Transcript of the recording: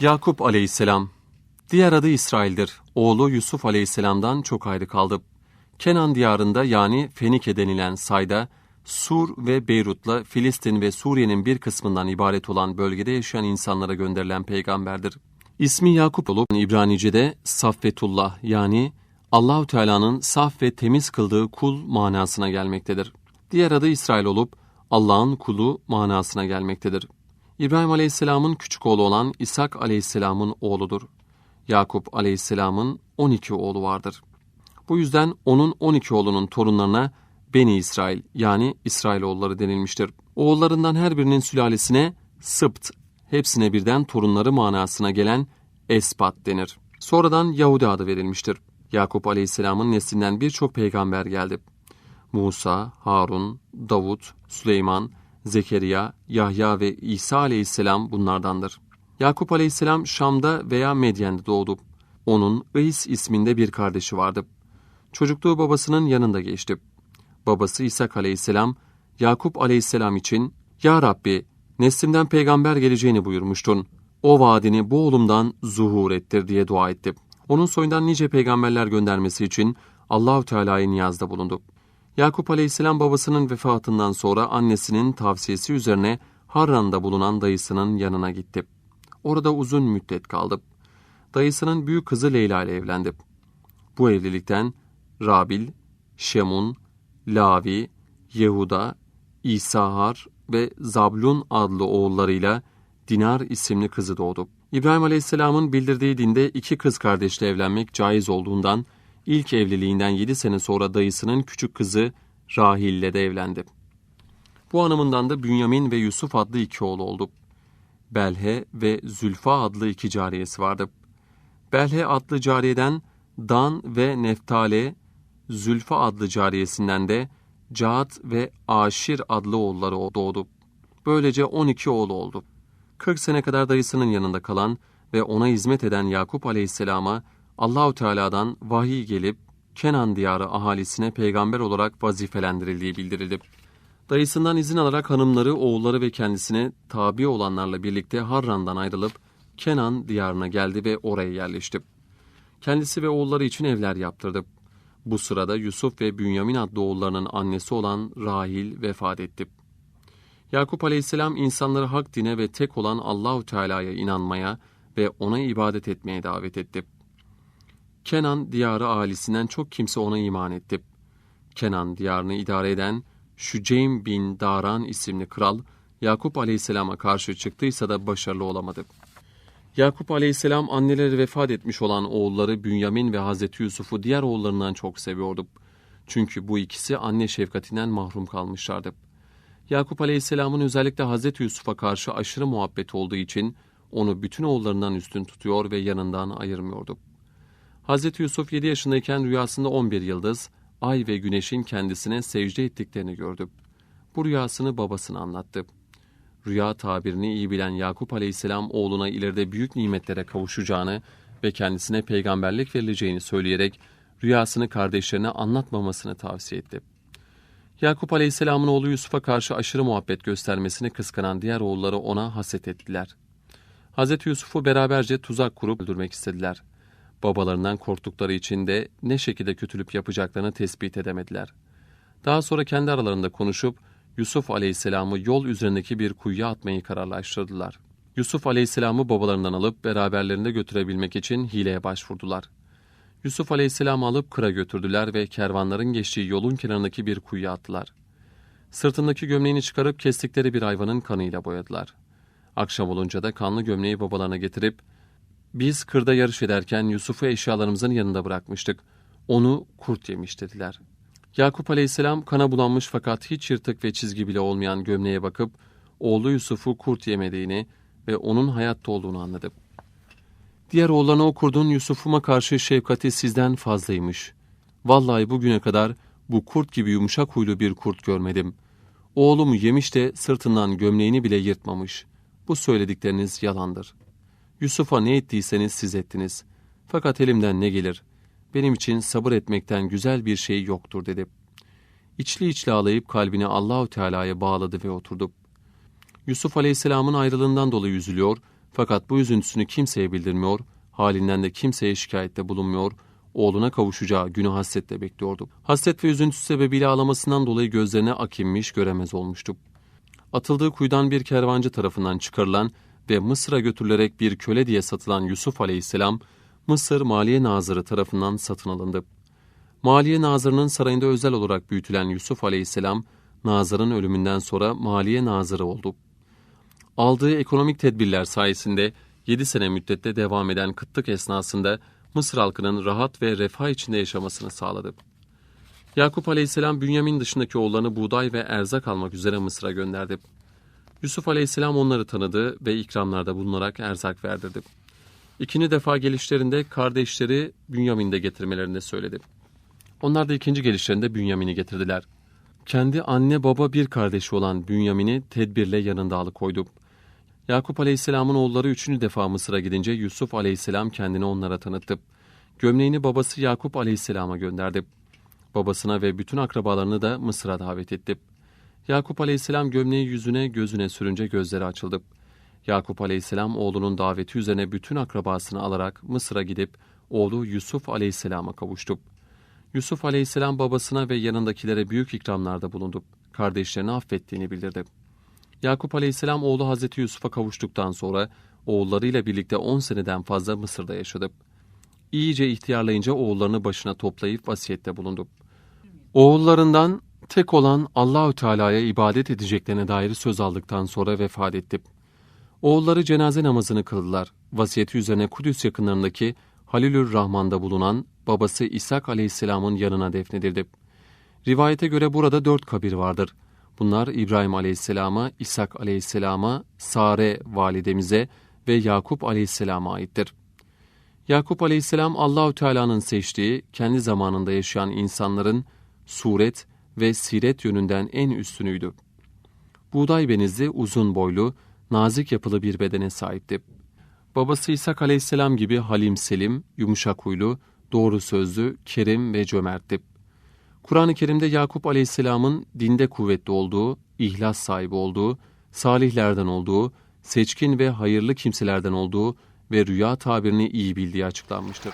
Yakup aleyhisselam Diğer adı İsrail'dir. Oğlu Yusuf aleyhisselamdan çok ayrı kaldı. Kenan diyarında yani Fenike denilen sayda Sur ve Beyrut'la Filistin ve Suriye'nin bir kısmından ibaret olan bölgede yaşayan insanlara gönderilen peygamberdir. İsmi Yakup olup İbranice'de Saffetullah yani Allahu Teala'nın saf ve temiz kıldığı kul manasına gelmektedir. Diğer adı İsrail olup Allah'ın kulu manasına gelmektedir. İbrahim Aleyhisselam'ın küçük oğlu olan İshak Aleyhisselam'ın oğludur. Yakup Aleyhisselam'ın 12 oğlu vardır. Bu yüzden onun 12 oğlunun torunlarına Beni İsrail yani İsrailoğulları denilmiştir. Oğullarından her birinin sülalesine Sıpt, hepsine birden torunları manasına gelen Espat denir. Sonradan Yahudi adı verilmiştir. Yakup Aleyhisselam'ın neslinden birçok peygamber geldi. Musa, Harun, Davut, Süleyman, Zekeriya, Yahya ve İsa aleyhisselam bunlardandır. Yakup aleyhisselam Şam'da veya Medyen'de doğdu. Onun Is isminde bir kardeşi vardı. Çocukluğu babasının yanında geçti. Babası İshak aleyhisselam, Yakup aleyhisselam için, ''Ya Rabbi, neslimden peygamber geleceğini buyurmuştun. O vaadini bu oğlumdan zuhur ettir.'' diye dua etti. Onun soyundan nice peygamberler göndermesi için Allahü Teala'ya niyazda bulundu. Yakup Aleyhisselam babasının vefatından sonra annesinin tavsiyesi üzerine Harran'da bulunan dayısının yanına gitti. Orada uzun müddet kaldı. Dayısının büyük kızı Leyla ile evlendi. Bu evlilikten Rabil, Şemun, Lavi, Yehuda, İsahar ve Zablun adlı oğullarıyla Dinar isimli kızı doğdu. İbrahim Aleyhisselam'ın bildirdiği dinde iki kız kardeşle evlenmek caiz olduğundan ilk evliliğinden yedi sene sonra dayısının küçük kızı Rahil ile de evlendi. Bu hanımından da Bünyamin ve Yusuf adlı iki oğlu oldu. Belhe ve Zülfa adlı iki cariyesi vardı. Belhe adlı cariyeden Dan ve Neftale, Zülfa adlı cariyesinden de Caat ve Aşir adlı oğulları doğdu. Böylece 12 oğlu oldu. 40 sene kadar dayısının yanında kalan ve ona hizmet eden Yakup aleyhisselama Allahu Teala'dan vahiy gelip Kenan diyarı ahalisine peygamber olarak vazifelendirildiği bildirildi. Dayısından izin alarak hanımları, oğulları ve kendisine tabi olanlarla birlikte Harran'dan ayrılıp Kenan diyarına geldi ve oraya yerleşti. Kendisi ve oğulları için evler yaptırdı. Bu sırada Yusuf ve Bünyamin adlı oğullarının annesi olan Rahil vefat etti. Yakup Aleyhisselam insanları hak dine ve tek olan Allahu Teala'ya inanmaya ve ona ibadet etmeye davet etti. Kenan diyarı ailesinden çok kimse ona iman etti. Kenan diyarını idare eden Şüceym bin Daran isimli kral Yakup Aleyhisselam'a karşı çıktıysa da başarılı olamadı. Yakup Aleyhisselam anneleri vefat etmiş olan oğulları Bünyamin ve Hazreti Yusuf'u diğer oğullarından çok seviyordu. Çünkü bu ikisi anne şefkatinden mahrum kalmışlardı. Yakup Aleyhisselam'ın özellikle Hazreti Yusuf'a karşı aşırı muhabbeti olduğu için onu bütün oğullarından üstün tutuyor ve yanından ayırmıyordu. Hazreti Yusuf 7 yaşındayken rüyasında 11 yıldız, ay ve güneşin kendisine secde ettiklerini gördü. Bu rüyasını babasına anlattı. Rüya tabirini iyi bilen Yakup aleyhisselam oğluna ileride büyük nimetlere kavuşacağını ve kendisine peygamberlik verileceğini söyleyerek rüyasını kardeşlerine anlatmamasını tavsiye etti. Yakup aleyhisselamın oğlu Yusuf'a karşı aşırı muhabbet göstermesini kıskanan diğer oğulları ona haset ettiler. Hazreti Yusuf'u beraberce tuzak kurup öldürmek istediler. Babalarından korktukları için de ne şekilde kötülük yapacaklarını tespit edemediler. Daha sonra kendi aralarında konuşup Yusuf aleyhisselamı yol üzerindeki bir kuyuya atmayı kararlaştırdılar. Yusuf aleyhisselamı babalarından alıp beraberlerinde götürebilmek için hileye başvurdular. Yusuf aleyhisselamı alıp kıra götürdüler ve kervanların geçtiği yolun kenarındaki bir kuyuya attılar. Sırtındaki gömleğini çıkarıp kestikleri bir hayvanın kanıyla boyadılar. Akşam olunca da kanlı gömleği babalarına getirip biz kırda yarış ederken Yusuf'u eşyalarımızın yanında bırakmıştık. Onu kurt yemiş dediler. Yakup aleyhisselam kana bulanmış fakat hiç yırtık ve çizgi bile olmayan gömleğe bakıp oğlu Yusuf'u kurt yemediğini ve onun hayatta olduğunu anladı. Diğer oğlanı o kurdun Yusuf'uma karşı şefkati sizden fazlaymış. Vallahi bugüne kadar bu kurt gibi yumuşak huylu bir kurt görmedim. Oğlumu yemiş de sırtından gömleğini bile yırtmamış. Bu söyledikleriniz yalandır.'' Yusuf'a ne ettiyseniz siz ettiniz. Fakat elimden ne gelir? Benim için sabır etmekten güzel bir şey yoktur dedi. İçli içli ağlayıp kalbini Allahu Teala'ya bağladı ve oturdu. Yusuf Aleyhisselam'ın ayrılığından dolayı üzülüyor Fakat bu üzüntüsünü kimseye bildirmiyor, halinden de kimseye şikayette bulunmuyor, oğluna kavuşacağı günü hasretle bekliyordu. Hasret ve üzüntüsü sebebiyle ağlamasından dolayı gözlerine ak inmiş göremez olmuştu. Atıldığı kuyudan bir kervancı tarafından çıkarılan ve Mısır'a götürülerek bir köle diye satılan Yusuf aleyhisselam, Mısır Maliye Nazırı tarafından satın alındı. Maliye Nazırı'nın sarayında özel olarak büyütülen Yusuf aleyhisselam, Nazır'ın ölümünden sonra Maliye Nazırı oldu. Aldığı ekonomik tedbirler sayesinde 7 sene müddette devam eden kıtlık esnasında Mısır halkının rahat ve refah içinde yaşamasını sağladı. Yakup aleyhisselam Bünyamin dışındaki oğullarını buğday ve erzak almak üzere Mısır'a gönderdi. Yusuf aleyhisselam onları tanıdı ve ikramlarda bulunarak erzak verdirdi. İkinci defa gelişlerinde kardeşleri Bünyamin'i de getirmelerini söyledi. Onlar da ikinci gelişlerinde Bünyamin'i getirdiler. Kendi anne baba bir kardeşi olan Bünyamin'i tedbirle yanında alıkoydu. Yakup Aleyhisselam'ın oğulları üçüncü defa Mısır'a gidince Yusuf Aleyhisselam kendini onlara tanıttı. Gömleğini babası Yakup Aleyhisselam'a gönderdi. Babasına ve bütün akrabalarını da Mısır'a davet etti. Yakup Aleyhisselam gömleği yüzüne gözüne sürünce gözleri açıldı. Yakup Aleyhisselam oğlunun daveti üzerine bütün akrabasını alarak Mısır'a gidip oğlu Yusuf Aleyhisselam'a kavuştu. Yusuf Aleyhisselam babasına ve yanındakilere büyük ikramlarda bulundu. Kardeşlerini affettiğini bildirdi. Yakup Aleyhisselam oğlu Hazreti Yusuf'a kavuştuktan sonra oğullarıyla birlikte 10 seneden fazla Mısır'da yaşadı. İyice ihtiyarlayınca oğullarını başına toplayıp vasiyette bulundu. Oğullarından tek olan Allahü Teala'ya ibadet edeceklerine dair söz aldıktan sonra vefat etti. Oğulları cenaze namazını kıldılar. Vasiyeti üzerine Kudüs yakınlarındaki Halilür Rahman'da bulunan babası İshak Aleyhisselam'ın yanına defnedildi. Rivayete göre burada dört kabir vardır. Bunlar İbrahim Aleyhisselam'a, İshak Aleyhisselam'a, Sare validemize ve Yakup Aleyhisselam'a aittir. Yakup Aleyhisselam Allahü Teala'nın seçtiği, kendi zamanında yaşayan insanların suret ve siret yönünden en üstünüydü. Buğday benizli, uzun boylu, nazik yapılı bir bedene sahipti. Babası İshak Aleyhisselam gibi halim selim, yumuşak huylu, doğru sözlü, kerim ve cömertti. Kur'an-ı Kerim'de Yakup Aleyhisselam'ın dinde kuvvetli olduğu, ihlas sahibi olduğu, salihlerden olduğu, seçkin ve hayırlı kimselerden olduğu ve rüya tabirini iyi bildiği açıklanmıştır.